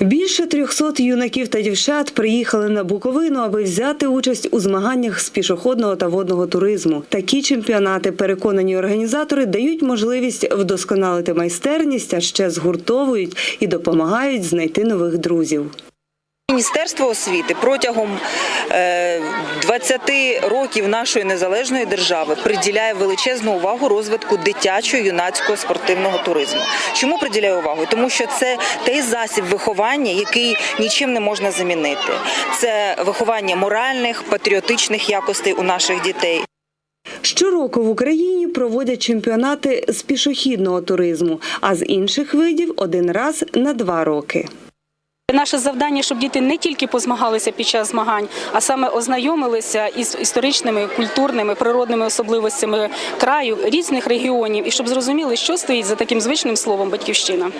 Більше 300 юнаків та дівчат приїхали на Буковину, аби взяти участь у змаганнях з пішохідного та водного туризму. Такі чемпіонати, переконані організатори, дають можливість вдосконалити майстерність, а ще згуртовують і допомагають знайти нових друзів. Міністерство освіти протягом е, 20 років нашої незалежної держави приділяє величезну увагу розвитку дитячого юнацького спортивного туризму. Чому приділяє увагу? Тому що це той засіб виховання, який нічим не можна замінити. Це виховання моральних, патріотичних якостей у наших дітей. Щороку в Україні проводять чемпіонати з пішохідного туризму, а з інших видів один раз на два роки. Наше завдання, щоб діти не тільки позмагалися під час змагань, а саме ознайомилися із історичними, культурними, природними особливостями краю різних регіонів, і щоб зрозуміли, що стоїть за таким звичним словом батьківщина.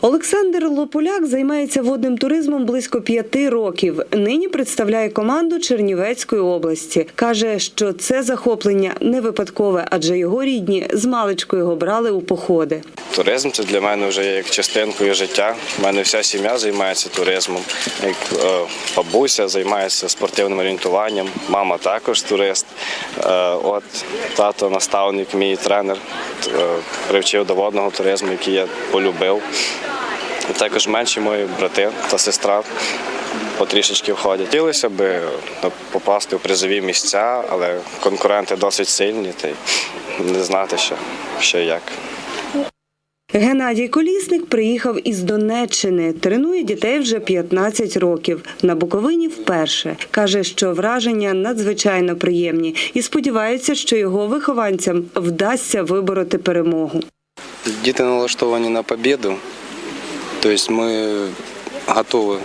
Олександр Лополяк займається водним туризмом близько п'яти років. Нині представляє команду Чернівецької області. Каже, що це захоплення не випадкове, адже його рідні з маличку його брали у походи. Туризм це для мене вже як частинкою життя. У мене вся сім'я займається туризмом. Як е, бабуся займається спортивним орієнтуванням, мама також турист. Е, от тато, наставник, мій тренер, привчив до водного туризму, який я полюбив. І також менші мої брати та сестра потрішечки входять. Хотілося б ну, попасти в призові місця, але конкуренти досить сильні, та й не знати, що, і як. Геннадій Колісник приїхав із Донеччини. Тренує дітей вже 15 років. На Буковині вперше. Каже, що враження надзвичайно приємні і сподівається, що його вихованцям вдасться вибороти перемогу. Діти налаштовані на победу. Тобто ми готові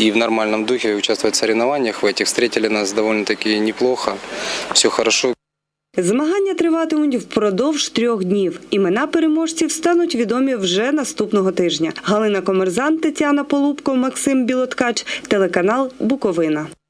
и в нормальном духе участвовать в соревнованиях в. Встретили нас довольно-таки неплохо. Все хорошо. Змагання триватимуть впродовж трьох днів. Імена переможців стануть відомі вже наступного тижня. Галина Комерзан, Тетяна Полубко, Максим Білоткач, телеканал Буковина.